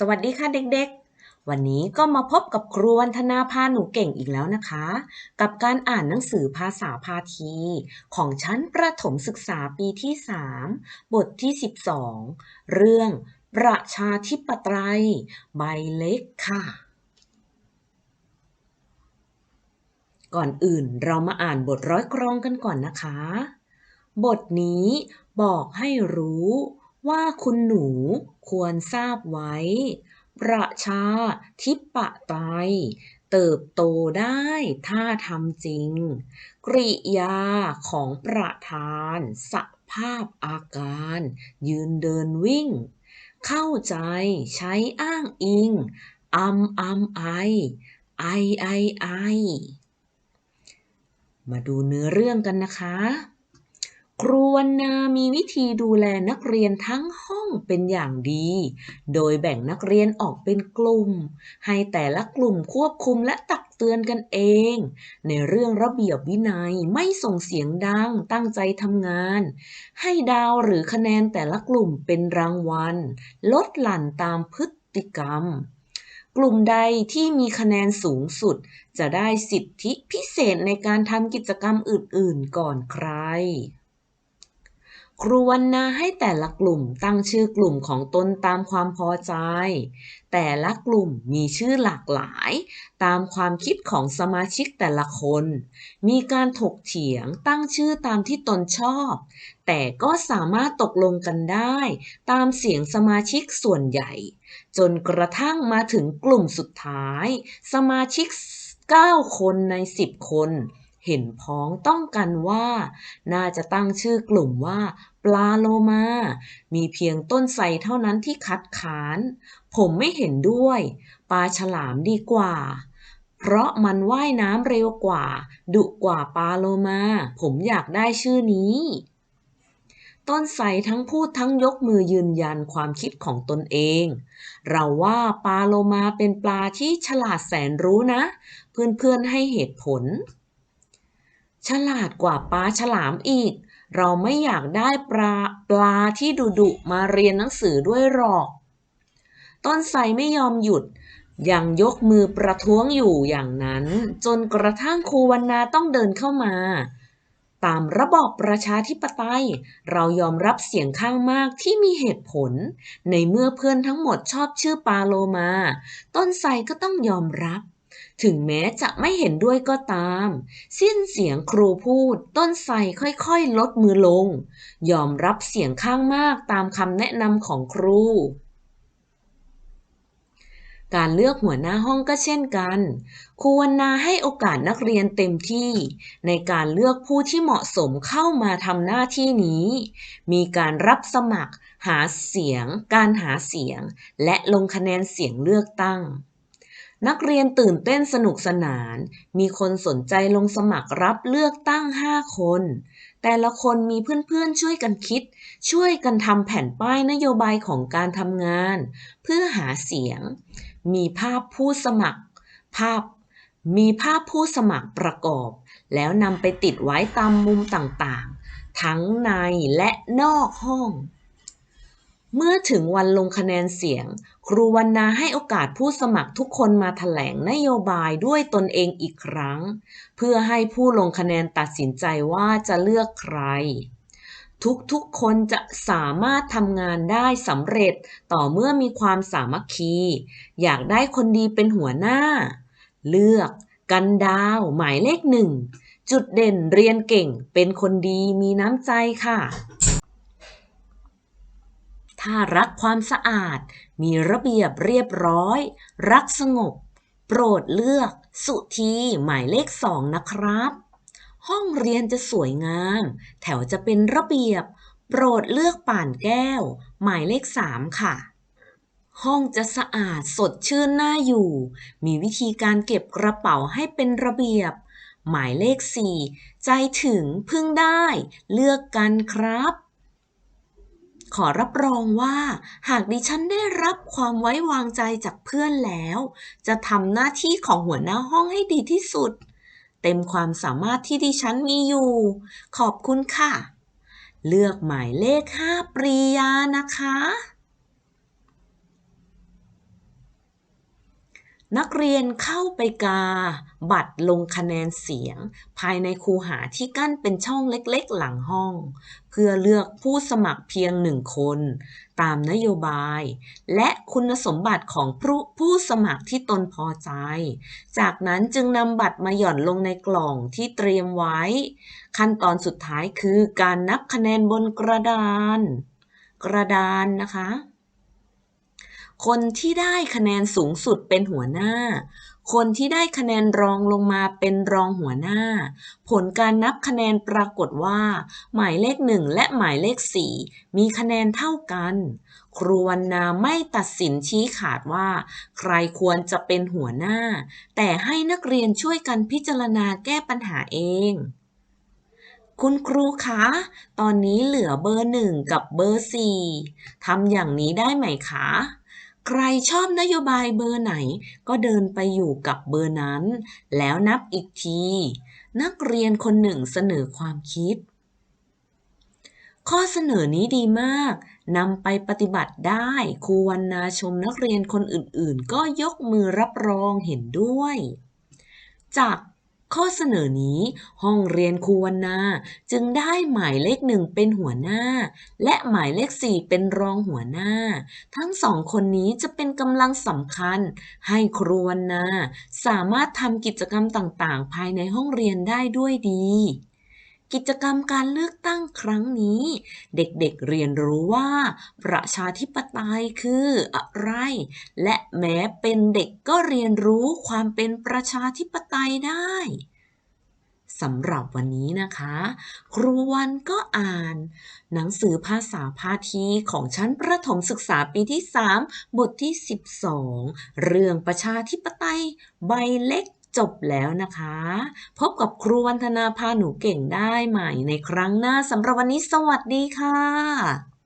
สวัสดีค่ะเด็กๆ วันนี้ก็มาพบกับครูวันธนาพาหนูเก่งอีกแล้วนะคะ กับการอ่านหนังสือภาษาพาที ของชั้นประถมศึกษาปีที่ 3 บทที่ 12 เรื่องประชาธิปไตยใบเล็กค่ะ ก่อนอื่นเรามาอ่านบทร้อยกรองกันก่อนนะคะ บทนี้บอกให้รู้ว่าคุณหนูควรทราบไว้ ประชาธิปไตยเติบโตได้ถ้าทำจริง กริยาของประธานสภาพอาการ ยืนเดินวิ่ง เข้าใจใช้อ้างอิงอัมอัมไอไอไอไอ มาดูเนื้อเรื่องกันนะคะ ครูวันนามีวิธีดูแลนักเรียนทั้งห้องเป็นอย่างดี โดยแบ่งนักเรียนออกเป็นกลุ่ม ให้แต่ละกลุ่มควบคุมและตักเตือนกันเอง ในเรื่องระเบียบวินัยไม่ส่งเสียงดังตั้งใจทำงาน ให้ดาวหรือคะแนนแต่ละกลุ่มเป็นรางวัล ลดหลั่นตามพฤติกรรม กลุ่มใดที่มีคะแนนสูงสุด จะได้สิทธิพิเศษในการทำกิจกรรมอื่น ๆ ก่อนใคร ครูวันนาให้แต่ละกลุ่มตั้งชื่อกลุ่มของตนตามความพอใจ แต่ละกลุ่มมีชื่อหลากหลาย ตามความคิดของสมาชิกแต่ละคน มีการถกเถียงตั้งชื่อตามที่ตนชอบ แต่ก็สามารถตกลงกันได้ ตามเสียงสมาชิกส่วนใหญ่ จนกระทั่งมาถึงกลุ่มสุดท้าย สมาชิก9 คนใน 10 คน เห็นพ้องต้องกันว่า น่าจะตั้งชื่อกลุ่มว่า ปลาโลมา มีเพียงต้นไทรเท่านั้นที่คัดค้าน ผมไม่เห็นด้วย ปลาฉลามดีกว่า เพราะมันว่ายน้ำเร็วกว่า ดุกว่าปลาโลมา ผมอยากได้ชื่อนี้ต้นไทรทั้งพูดทั้งยกมือยืนยันความคิดของตนเอง เราว่าปลาโลมาเป็นปลาที่ฉลาดแสนรู้นะ เพื่อนๆให้เหตุผล ฉลาดกว่าปลาฉลามอีก เราไม่อยากได้ปลาปลาที่ดุดุมาเรียนหนังสือด้วยหรอก ต้นไทรไม่ยอมหยุด ยังยกมือประท้วงอยู่อย่างนั้น จนกระทั่งครูวันนาต้องเดินเข้ามา ตามระบอบประชาธิปไตย เรายอมรับเสียงข้างมากที่มีเหตุผล ในเมื่อเพื่อนทั้งหมดชอบชื่อปาโลมา ต้นไทรก็ต้องยอมรับ ถึงแม้จะไม่เห็นด้วยก็ตาม สิ้นเสียงครูพูด ต้นไทรค่อยๆ ลดมือลง ยอมรับเสียงข้างมากตามคำแนะนำของครู การเลือกหัวหน้าห้องก็เช่นกันครูวรรณาให้โอกาสนักเรียนเต็มที่ ในการเลือกผู้ที่เหมาะสมเข้ามาทำหน้าที่นี้ มีการรับสมัคร หาเสียง การหาเสียง และลงคะแนนเสียงเลือกตั้ง นักเรียนตื่นเต้นสนุกสนาน มีคนสนใจลงสมัครรับเลือกตั้ง 5 คน แต่ละคนมีเพื่อนๆช่วยกันคิด ช่วยกันทำแผ่นป้ายนโยบายของการทำงาน เพื่อหาเสียง มีภาพผู้สมัคร ภาพ มีภาพผู้สมัครประกอบ แล้วนำไปติดไว้ตามมุมต่างๆ ทั้งในและนอกห้อง เมื่อถึงวันลงคะแนนเสียง ครูวรรณาให้โอกาสผู้สมัครทุกคนมาแถลงนโยบายด้วยตนเองอีกครั้ง เพื่อให้ผู้ลงคะแนนตัดสินใจว่าจะเลือกใคร ทุกๆคนจะสามารถทำงานได้สำเร็จต่อเมื่อมีความสามัคคี อยากได้คนดีเป็นหัวหน้า เลือก กันดาวหมายเลขหนึ่ง จุดเด่นเรียนเก่งเป็นคนดีมีน้ำใจค่ะ ถ้ารักความสะอาด มีระเบียบเรียบร้อย รักสงบ โปรดเลือก สุธีหมายเลขสองนะครับ ห้องเรียนจะสวยงาม แถวจะเป็นระเบียบ โปรดเลือกป่านแก้ว หมายเลขสามค่ะ ห้องจะสะอาดสดชื่นน่าอยู่ มีวิธีการเก็บกระเป๋าให้เป็นระเบียบ หมายเลขสี่ใจถึงพึ่งได้ เลือกกันครับ ขอรับรองว่า หากดิฉันได้รับความไว้วางใจจากเพื่อนแล้ว จะทำหน้าที่ของหัวหน้าห้องให้ดีที่สุด เต็มความสามารถที่ดิฉันมีอยู่ ขอบคุณค่ะ เลือกหมายเลข 5 ปรียานะคะ นักเรียนเข้าไปกา บัตรลงคะแนนเสียง ภายในคูหาที่กั้นเป็นช่องเล็กๆหลังห้อง เพื่อเลือกผู้สมัครเพียงหนึ่งคน ตามนโยบาย และคุณสมบัติของผู้ผู้สมัครที่ตนพอใจ จากนั้นจึงนำบัตรมาหย่อนลงในกล่องที่เตรียมไว้ ขั้นตอนสุดท้ายคือการนับคะแนนบนกระดาน กระดานนะคะ คนที่ได้คะแนนสูงสุดเป็นหัวหน้า คนที่ได้คะแนนรองลงมาเป็นรองหัวหน้า ผลการนับคะแนนปรากฏว่า หมายเลขหนึ่งและหมายเลขสี่มีคะแนนเท่ากัน ครูวรรณาไม่ตัดสินชี้ขาดว่า ใครควรจะเป็นหัวหน้า แต่ให้นักเรียนช่วยกันพิจารณาแก้ปัญหาเองคุณครูคะ ตอนนี้เหลือเบอร์หนึ่งกับเบอร์สี่ทำอย่างนี้ได้ไหมคะ ใครชอบนโยบายเบอร์ไหน ก็เดินไปอยู่กับเบอร์นั้น แล้วนับอีกที นักเรียนคนหนึ่งเสนอความคิด ข้อเสนอนี้ดีมากนำไปปฏิบัติได้ครูวรรณาชมนักเรียนคนอื่นๆ ก็ยกมือรับรองเห็นด้วย จาก ข้อเสนอนี้ ห้องเรียนครูวนาจึงได้หมายเลขหนึ่งเป็นหัวหน้า และหมายเลขสี่เป็นรองหัวหน้า ทั้งสองคนนี้จะเป็นกำลังสำคัญ ให้ครูวนาสามารถทำกิจกรรมต่างๆ ภายในห้องเรียนได้ด้วยดี กิจกรรมการเลือกตั้งครั้งนี้ เด็กๆเรียนรู้ว่า ประชาธิปไตยคืออะไร และแม้เป็นเด็กก็เรียนรู้ความเป็นประชาธิปไตยได้สำหรับวันนี้นะคะ ครูวันก็อ่าน หนังสือภาษาพาทีของชั้นประถมศึกษาปีที่ 3 บทที่ 12 เรื่องประชาธิปไตยใบเล็ก จบแล้วนะคะ พบกับครูวันธนาพาหนูเก่งได้ใหม่ในครั้งหน้าสำหรับวันนี้สวัสดีค่ะ